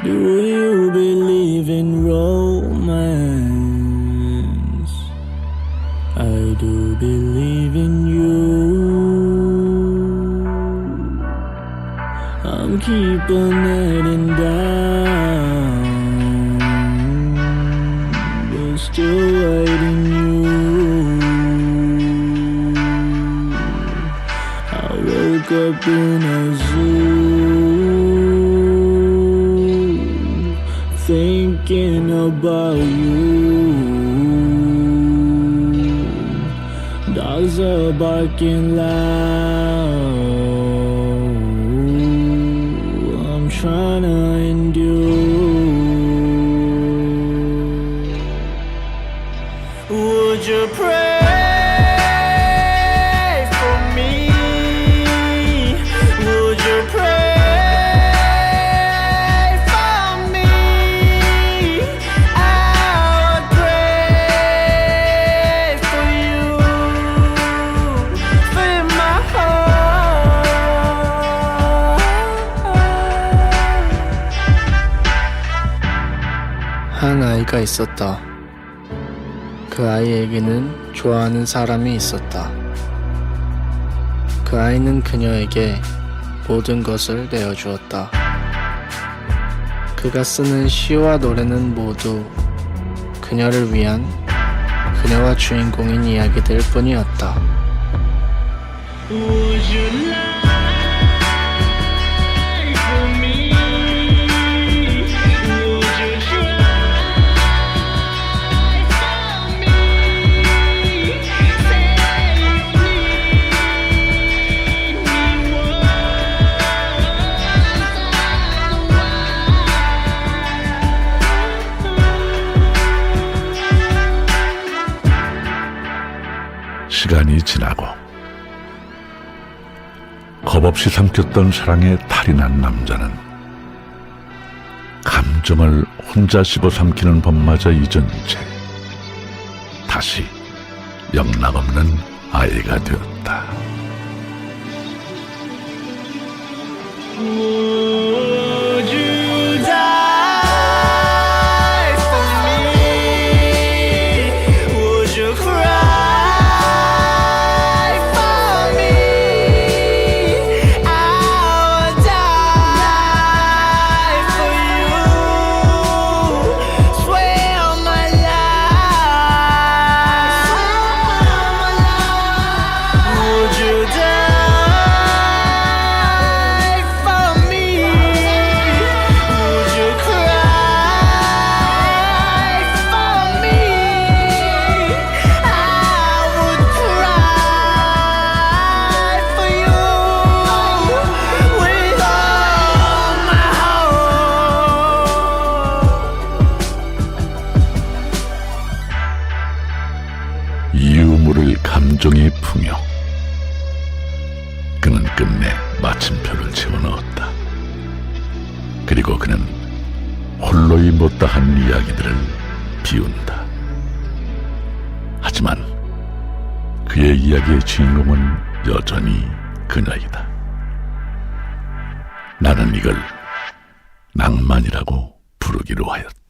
Do you believe in romance? I do believe in you. I'm keeping heading down, but still waiting you. I woke up in a zoo, thinking about you. Dogs are barking loud. I'm trying to endure. Would you pray 한 아이가 있었다. 그 아이에게는 좋아하는 사람이 있었다. 그 아이는 그녀에게 모든 것을 내어주었다. 그가 쓰는 시와 노래는 모두 그녀를 위한 그녀와 주인공인 이야기들 뿐이었다. 시간이 지나고 겁없이 삼켰던 사랑에 탈이 난 남자는 감정을 혼자 씹어 삼키는 법마저 잊은 채 다시 영락없는 아이가 되었다. 감정에 풍요. 그는 끝내 마침표를 채워 넣었다. 그리고 그는 홀로이 못다한 이야기들을 비운다. 하지만 그의 이야기의 주인공은 여전히 그녀이다. 나는 이걸 낭만이라고 부르기로 하였다.